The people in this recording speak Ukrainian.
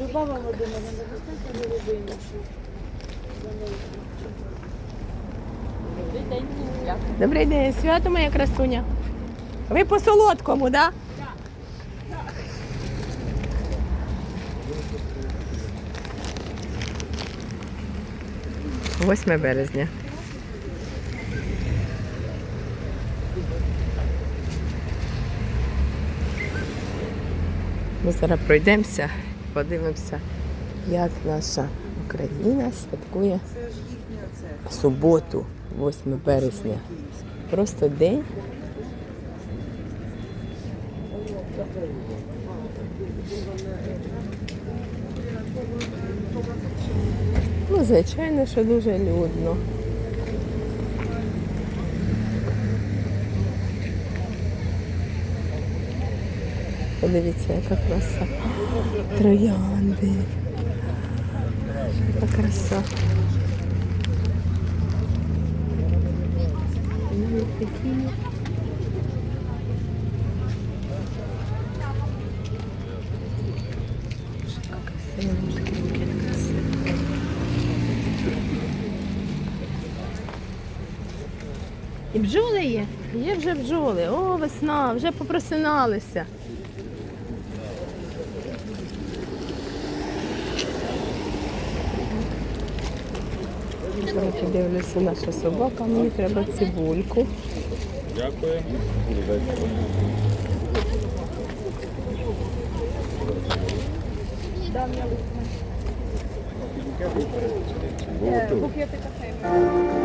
Любава Володимирівна, доставте голубину. Добрий день, свято. Добрий день, свято моя красуня. Ви по солодкому, так? Да? 8 березня. Ми зараз пройдемося, подивимося, як наша Україна святкує суботу, 8 березня. Просто день. Ну, звичайно, що дуже людно. Подивіться, яка краса. Троянди. Яка краса. І бджоли є, є вже бджоли. О, весна, вже попросиналися. Зараз подивлюся, наша собака, мені треба цибульку. Дякую. Букети кафе.